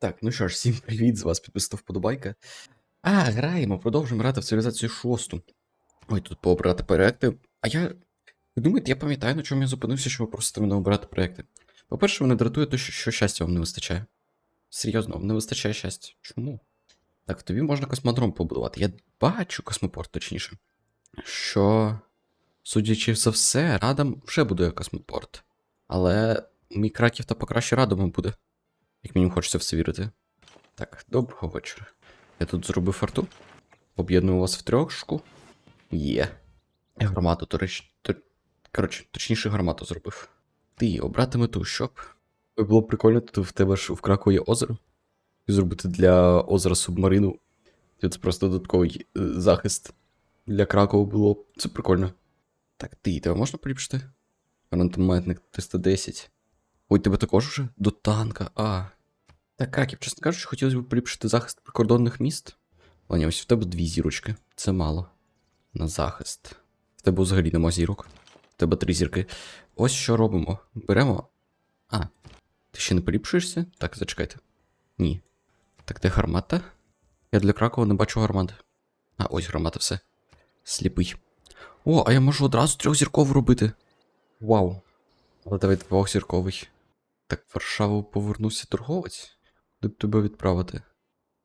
Так, ну що ж, всім привіт, з вас підписав вподобайка. А, граємо, продовжуємо грати в цивілізацію шосту. Ой, тут пообрати проекти. А я. Ви думаєте, я пам'ятаю, на чому я зупинився, що ви просите мене обирати проекти. По-перше, мене дратує те, що, що щастя вам не вистачає. Серйозно, вам не вистачає щастя. Чому? Так, тобі можна космодром побудувати. Я бачу космопорт, точніше. Що, судячи за все, радам вже будує космопорт. Але мій краків та покраще радами буде. Як мінімум хочеться в це вірити. Так, доброго вечора. Я тут зробив фарту. Об'єдную вас в трьошку. Є. Я гармату, до речі. То... Коротше, точніше гармату зробив. Ти обрати мету, щоб. Було б прикольно, тут в тебе ж в Кракові є озеро. І зробити для озера субмарину. Це просто додатковий е, захист для Кракова було. Це прикольно. Так, ти, тебе можна поліпшити? Гранатометник 310. Ой, тебе також вже? До танка, а. Так, Краків, чесно кажучи, хотілося б поліпшити захист прикордонних міст. Ладно, ось в тебе дві зірочки. Це мало. На захист. В тебе взагалі нема зірок. В тебе три зірки. Ось що робимо. Беремо. А. Ти ще не поліпшуєшся? Так, зачекайте. Ні. Так, де гармата? Я для Кракова не бачу гармати. А, ось гармата, все. Сліпий. О, а я можу одразу трьохзіркову робити. Вау. Але давай двохзірковий. Так, в Варшаву повернувся торговець? Куди б тебе відправити?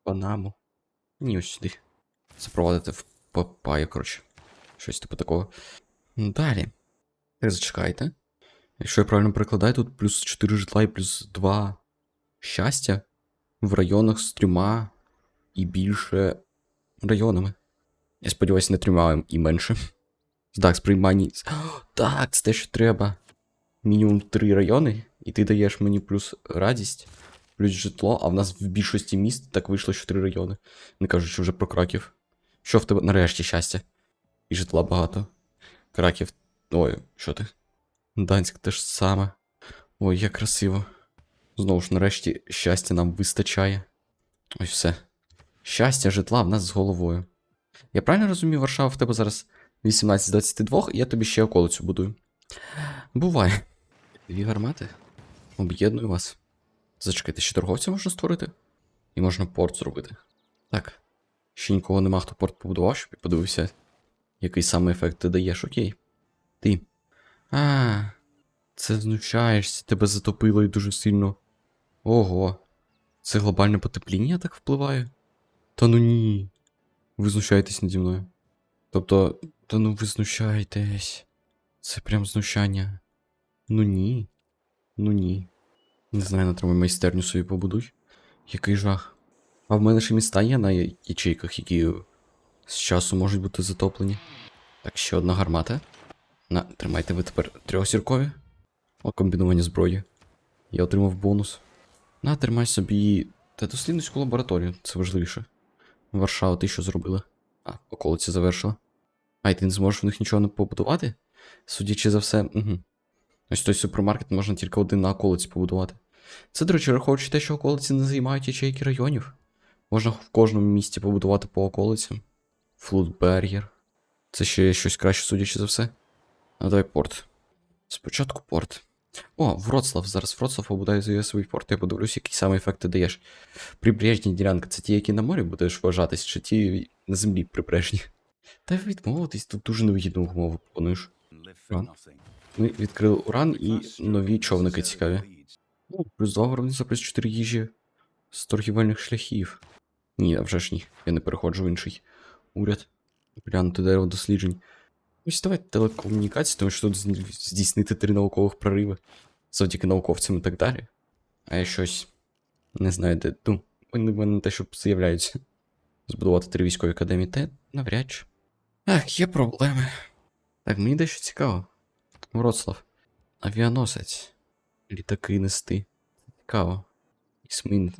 Панаму. Ні, ось сюди. Запровадити в Папаю, коротше. Щось типу такого. Ну, Далі. Так, зачекайте. Якщо я правильно перекладаю, тут плюс 4 житла і плюс 2 щастя в районах з трьома і більше районами. Я сподіваюся, не трьома і менше. Так, сприймання. Так, це те, що треба. Мінімум три райони, і ти даєш мені плюс радість, плюс житло, а в нас в більшості міст так вийшло, що три райони. Не кажучи вже про краків. Що в тебе нарешті щастя? І житла багато. Краків. Ой, що ти? Данськ теж саме. Ой, як красиво. Знову ж, нарешті, щастя нам вистачає. Ось все. Щастя, житла в нас з головою. Я правильно розумію, Варшава в тебе зараз 18 з 22, і я тобі ще околицю будую. Буває. Дві гармати. Об'єдную вас. Зачекайте, ще торговця можна створити? І можна порт зробити. Так. Ще нікого нема, хто порт побудував, щоб я подивився, який саме ефект ти даєш, окей. Ти. А, це знущаєшся, тебе затопило і дуже сильно. Ого. Це глобальне потепління так впливає? Та ну ні. Ви знущаєтесь наді мною. Тобто, та ну ви знущаєтесь. Це прям знущання. Ну ні. Ну ні. Не знаю, на треба майстерню собі побудуй. Який жах. А в мене ще міста є на ячейках, які з часу можуть бути затоплені. Так, ще одна гармата. На, тримайте ви тепер трьохзіркові. О, комбіновані зброї. Я отримав бонус. На, тримай собі. Та дослідницьку лабораторію, це важливіше. Варшава, ти що зробила? А, околиці завершила. А, і ти не зможеш в них нічого не побудувати? Судячи за все, угу. Ось той супермаркет можна тільки один на околиці побудувати. Це, до речі, враховуючи те, що околиці не займають ячейки районів. Можна в кожному місті побудувати по околицям. Флутбер'єр. Це ще щось краще, судячи за все. А давай порт. Спочатку порт. О, Вроцлав. Зараз Вроцлав побудує свій порт. Я подивлюсь, який саме ефект ти даєш. Прибрежні ділянки це ті, які на морі будеш вважатись, чи ті на землі прибережні. Та відмовитись, тут дуже невигідну умову пропонуєш. Ми відкрили уран і нові човники цікаві. О, плюс 2 виробництва, плюс 4 їжі з торгівельних шляхів. Ні, а вже ж ні, я не переходжу в інший уряд. Глянути дерево досліджень. Ось давайте телекомунікації, тому що тут здійснити три наукових прориви завдяки науковцям і так далі. А я щось не знаю, де. Ну, вони в мене те, що з'являються. Збудувати три військові академії, те навряд чи. Ах, є проблеми. Так, мені дещо цікаво. Вроцлав. Авіаносець. Літаки нести. Цікаво.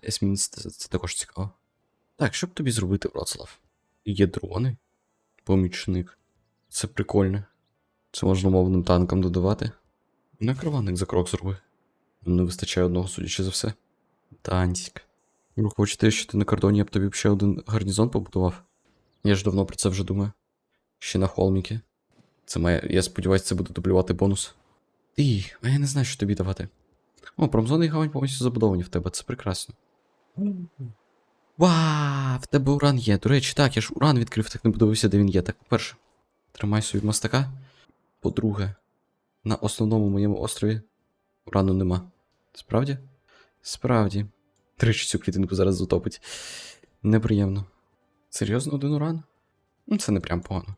Есмін... Це, це також цікаво. Так, що б тобі зробити, Вроцлав? Є дрони. Помічник. Це прикольно. Це можна мовним танкам додавати. На карванник за крок зроби. Не вистачає одного, судячи за все. Данськ. Враховуючи те, що ти на кордоні, я б тобі ще один гарнізон побудував. Я ж давно про це вже думаю. Ще на холміки. Це має. Я сподіваюся, це буде дублювати бонус. Ти, а я не знаю, що тобі давати. О, промзони і гавань повністю забудовані в тебе, це прекрасно. Ва, в тебе уран є. До речі, так, я ж уран відкрив, так не подивився, де він є. Так, по-перше, тримай собі мастака. По-друге, на основному моєму острові урану нема. Справді? Справді. До речі, цю клітинку зараз затопить. Неприємно. Серйозно один уран? Ну, це не прям погано.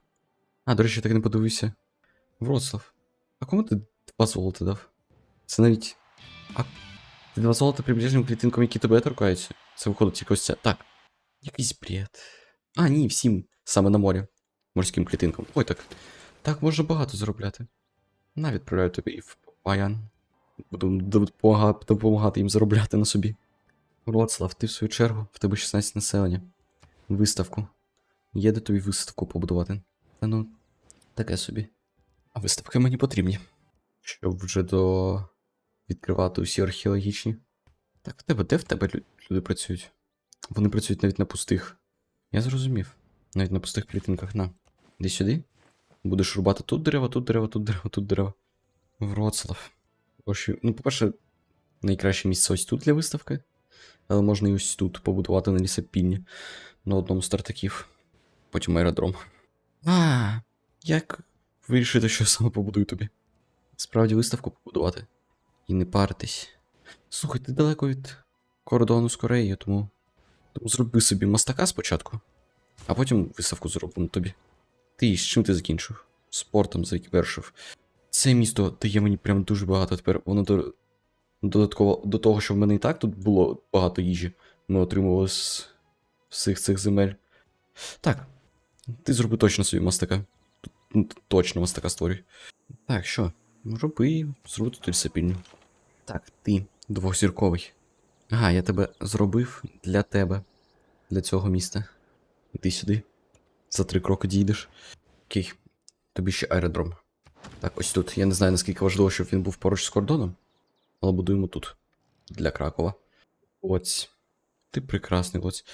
А, до речі, так не подивився. Вроцлав. А кому ти два золота дав? Це навіть. А ти два золота приближеним клітинкам, які тебе торкаються. Це виходить тільки ось це. Так. Якийсь бред. А, ні, всім. Саме на морі. Морським клітинкам. Ой, так. Так можна багато заробляти. На, відправляю тобі і в Паян. Буду допомагати їм заробляти на собі. Вроцлав, ти в свою чергу, в тебе 16 населення. Виставку. Є де тобі виставку побудувати. Та ну, таке собі. А виставки мені потрібні. Щоб вже до відкривати усі археологічні. Так, в тебе де в тебе люди працюють? Вони працюють навіть на пустих. Я зрозумів. Навіть на пустих клітинках. На. Іди сюди. Будеш рубати тут дерева, тут дерева, тут дерева, тут дерева. Вроцлав. Ось, ну, по-перше, найкраще місце ось тут для виставки. Але можна і ось тут побудувати на лісопільні. На одному з тартаків. Потім аеродром. А, як вирішити, що саме побудую тобі? Справді виставку побудувати. І не паритись. Слухай, ти далеко від кордону з Кореєю, тому. Тому зроби собі мастака спочатку, а потім виставку зробимо тобі. Ти з чим ти закінчив? Спортом завершив. Це місто дає мені прям дуже багато тепер. Воно до... додатково до того, що в мене і так тут було багато їжі. Ми отримували з всіх цих земель. Так, ти зроби точно собі мастака. Ну, Точно мастака створюй. Так, що? Роби, зроби тут лісопільню. Так, ти двохзірковий. Ага, я тебе зробив для тебе. Для цього міста. Іди сюди. За три кроки дійдеш. Окей. Тобі ще аеродром. Так, ось тут. Я не знаю, наскільки важливо, щоб він був поруч з кордоном. Але будуємо тут. Для Кракова. Ось. Ти прекрасний, ось.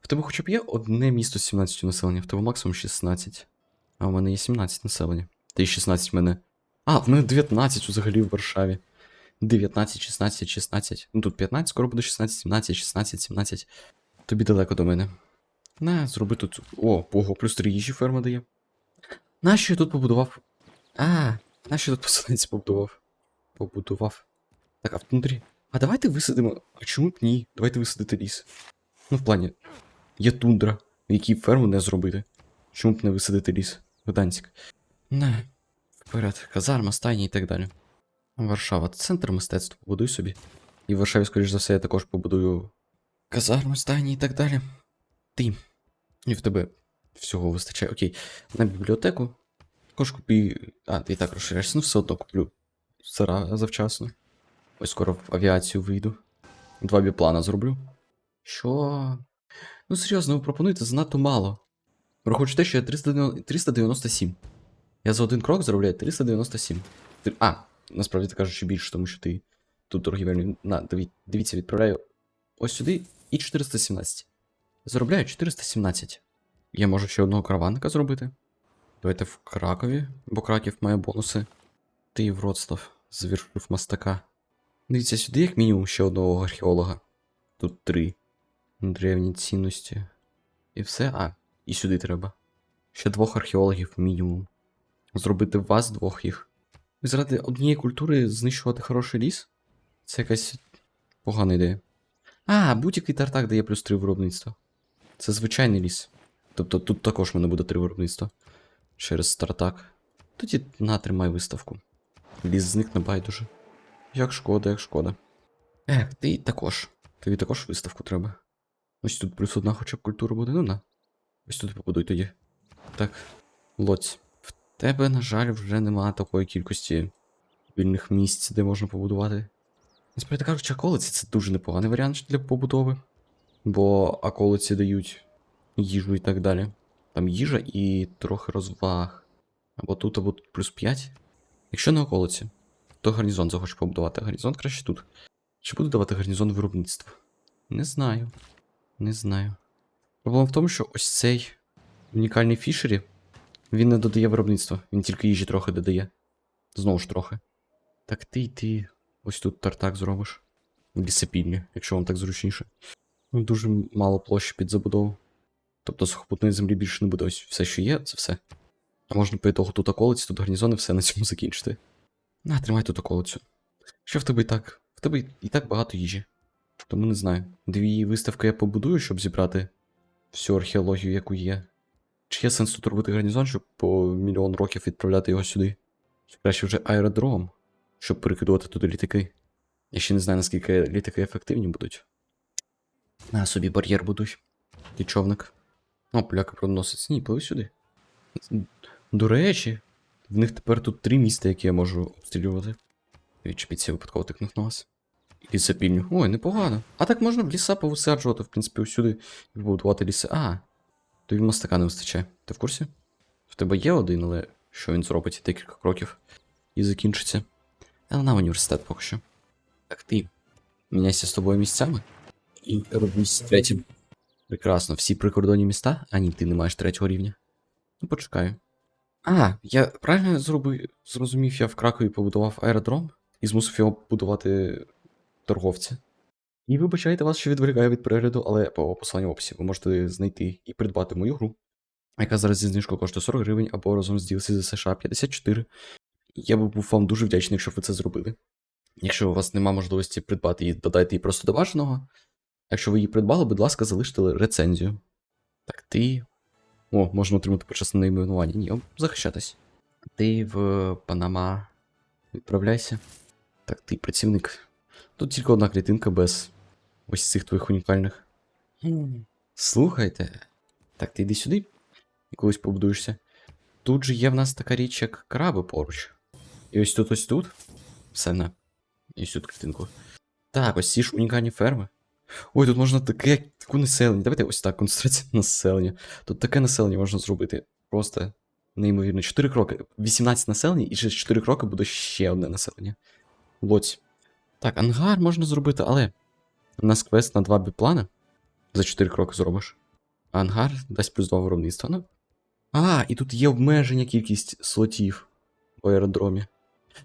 В тебе хоча б є одне місто з 17 населення, в тебе максимум 16. А в мене є 17 населення. Та й 16 в мене. А, в мене 19 взагалі в Варшаві. 19, 16, 16. Ну тут 15, скоро буде 16, 17, 16, 17. Тобі далеко до мене. На, зроби тут. О, ого, плюс 3 їжі ферма дає. Нащо я тут побудував? А, нащо я тут поселенець побудував? Побудував. Так, а внутрі. А давайте висадимо. А чому б ні? Давайте висадити ліс. Ну, в плані. Є тундра, в якій ферму не зробити. Чому б не висадити ліс? Гданськ. Не. Вперед, казарма, стайні і так далі. Варшава, центр мистецтва, побудуй собі. І в Варшаві, скоріш за все, я також побудую казарми, стайні і так далі. Ти. І в тебе всього вистачає. Окей. На бібліотеку. Також купи. А, ти і так розширяєшся, ну все одно куплю. Сара завчасно. Ось скоро в авіацію вийду. Два біплана зроблю. Що? Ну серйозно, ви пропонуєте занадто мало. Враховуючи те, що я 397. Я за один крок заробляю 397. А, насправді кажеш, що більше, тому що ти тут торгівельний. На, дивіться, відправляю ось сюди і 417. Заробляю 417. Я можу ще одного караванника зробити. Давайте в Кракові, бо Краків має бонуси. Ти і Вроцлав завершив мастака. Дивіться сюди, як мінімум, ще одного археолога. Тут три. Древні цінності. І все. А, і сюди треба. Ще двох археологів мінімум. Зробити вас двох їх. І заради однієї культури знищувати хороший ліс? Це якась погана ідея. А, будь-який тартак дає плюс 3 виробництва. Це звичайний ліс. Тобто тут також в мене буде 3 виробництва. Через тартак. Тоді натримай виставку. Ліс зникне байдуже. Як шкода, як шкода. Ех, ти також. Тобі також виставку треба. Ось тут плюс одна хоча б культура буде, ну на. Ось тут побудуй тоді. Так, лоць. В тебе, на жаль, вже нема такої кількості вільних місць, де можна побудувати. Насправді кажучи, околиці це дуже непоганий варіант для побудови. Бо околиці дають їжу і так далі. Там їжа і трохи розваг. Або тут, або тут плюс 5. Якщо на околиці, то гарнізон захоче побудувати, гарнізон краще тут. Чи буду давати гарнізон виробництва? Не знаю. Не знаю. Проблема в тому, що ось цей унікальний фішері, він не додає виробництва, він тільки їжі трохи додає. Знову ж трохи. Так ти й ти ось тут тартак зробиш. Лісопільня, якщо вам так зручніше. Ну, Дуже мало площі під забудову. Тобто сухопутної землі більше не буде. Ось все, що є, це все. А можна по ітогу тут околиці, тут гарнізони, все на цьому закінчити. На, тримай тут околицю. Що в тебе і так? В тебе і так багато їжі. Тому не знаю. Дві виставки я побудую, щоб зібрати всю археологію, яку є. Чи є сенс тут робити гарнізон, щоб по мільйон років відправляти його сюди? Чи краще вже аеродром, щоб перекидувати туди літаки. Я ще не знаю, наскільки літаки ефективні будуть. На собі бар'єр будуть. І човник. О, поляки проносять. Ні, пливи сюди. До речі, в них тепер тут три міста, які я можу обстрілювати. Відчепіться, випадково тикнув на вас. Лісопільню. Ой, непогано. А так можна в ліса повисаджувати, в принципі, усюди і побудувати ліси. А, то і мостака не вистачає. Ти в курсі? В тебе є один, але що він зробить декілька кроків і закінчиться. Але на університет поки що. Так ти. Міняйся з тобою місцями. І робись третім. Прекрасно, всі прикордонні міста? А ні, ти не маєш третього рівня. Ну, почекаю. А, я правильно зробив, зрозумів, я в Кракові побудував аеродром і змусив його будувати торговця. І вибачайте вас, що відволікаю від перегляду, але по посиланню в описі ви можете знайти і придбати мою гру, яка зараз зі знижкою коштує 40 гривень або разом з DLC за США 54. Я би був вам дуже вдячний, якщо ви це зробили. Якщо у вас нема можливості придбати її, додайте її просто до бажаного. Якщо ви її придбали, будь ласка, залиште рецензію. Так, ти. О, можна отримати почесне найменування. Ні, захищатись. Ти в Панама. Відправляйся. Так, ти працівник. Тут тільки одна клітинка без ось цих твоїх унікальних. Слухайте. Так, ти йди сюди і колись побудуєшся. Тут же є в нас така річ, як краби поруч. І ось тут, ось тут. Все на. І ось тут клітинку. Так, ось ці ж унікальні ферми. Ой, тут можна таке таку населення. Давайте ось так, концентрація населення. Тут таке населення можна зробити. Просто неймовірно. 4 кроки. 18 населення, і через 4 кроки буде ще одне населення. Лоць. Так, ангар можна зробити, але. У нас квест на 2 біплани. За 4 кроки зробиш. Ангар дасть плюс 2 виробництва. Ну. А, і тут є обмеження кількість слотів в аеродромі.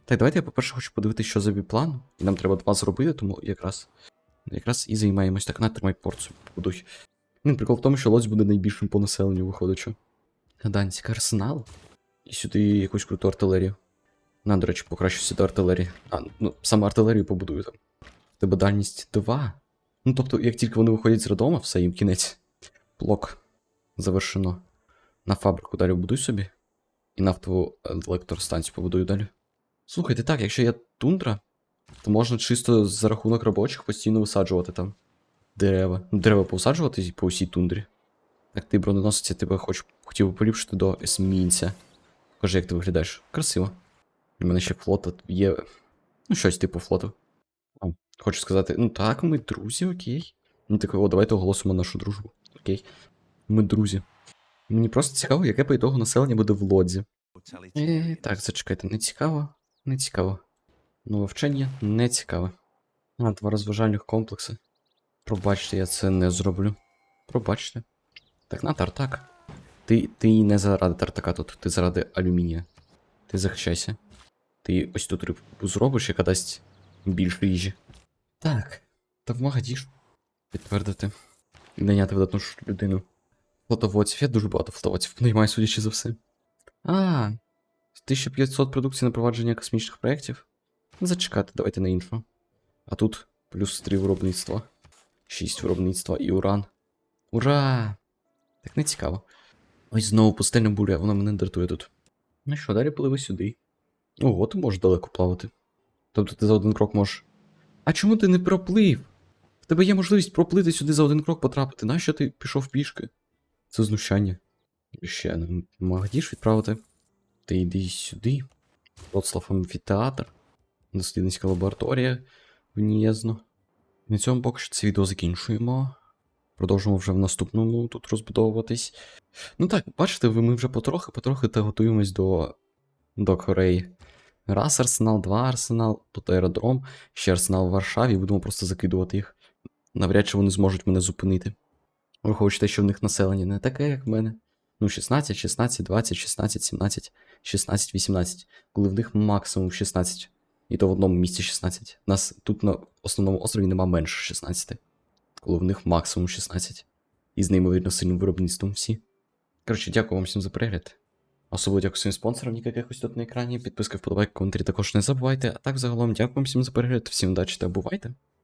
Так, давайте я, по-перше, хочу подивитися, що за біплан. І нам треба два зробити, тому якраз. Якраз і займаємось. Так, на, тримай порцію, побудуй. Ну, прикол в тому, що Лоць буде найбільшим по населенню, виходить, що. Гданський арсенал. І сюди якусь круту артилерію. На, до речі, покращу сюди артилерію. А, ну, саме артилерію побудую там. Тебе дальність 2. Ну, тобто, як тільки вони виходять з родома, все, їм кінець. Блок завершено. На фабрику далі будуй собі. І нафтову електростанцію побудую далі. Слухайте, так, якщо є тундра, то можна чисто за рахунок робочих постійно висаджувати там дерева. Ну, дерева повсаджувати по усій тундрі. Так ти броненосець, я тебе хоч хотів поліпшити до есмінця. Покажи, як ти виглядаєш. Красиво. У мене ще флота є. Ну, щось типу флоту. Хочу сказати, ну так, ми друзі, окей. Ну так, о, давайте оголосимо нашу дружбу. Окей. Ми друзі. Мені просто цікаво, яке по ітогу населення буде в лодзі. Е, так, зачекайте, не цікаво, не цікаво. Нове вчення не цікаве. А, два розважальних комплекси. Пробачте, я це не зроблю. Пробачте. Так, на тартак. Ти ти не заради тартака тут, ти заради алюмінія. Ти захищайся. Ти ось тут рибку зробиш, яка дасть більше їжі. Так. Та в магадіж. Підтвердити. І наняти видатну людину. Флотоводців. Я дуже багато флотоводців наймаю, судячи за все. А, 1500 продукцій на провадження космічних проєктів. Зачекати, давайте на інфо. А тут плюс 3 виробництва. 6 виробництва і уран. Ура! Так не цікаво. Ось знову пустельна буря, вона мене дратує тут. Ну що, далі пливи сюди. Ого, ти можеш далеко плавати. Тобто ти за один крок можеш. А чому ти не проплив? В тебе є можливість проплити сюди за один крок потрапити. Нащо ти пішов пішки? Це знущання. Ще не могдіш відправити. Ти йди сюди. Вроцлав амфітеатр. Дослідницька лабораторія в Нієзно. На цьому поки що це відео закінчуємо. Продовжимо вже в наступному тут розбудовуватись. Ну так, бачите, ми вже потрохи-потрохи та готуємось до до Кореї. Раз арсенал, два арсенал, тут аеродром, ще арсенал в Варшаві, будемо просто закидувати їх. Навряд чи вони зможуть мене зупинити. Враховуючи що в них населення не таке, як в мене. Ну, 16, 16, 20, 16, 17, 16, 18. Коли в них максимум 16. І то в одному місці 16. Нас тут на основному острові нема менше 16. коли в них максимум 16. І з неймовірно сильним виробництвом всі. Коротше, дякую вам всім за перегляд. Особливо дякую своїм спонсорам, ніяких ось тут на екрані. Підписка, вподобайка, коментарі також не забувайте. А так загалом дякую всім за перегляд, всім удачі та бувайте!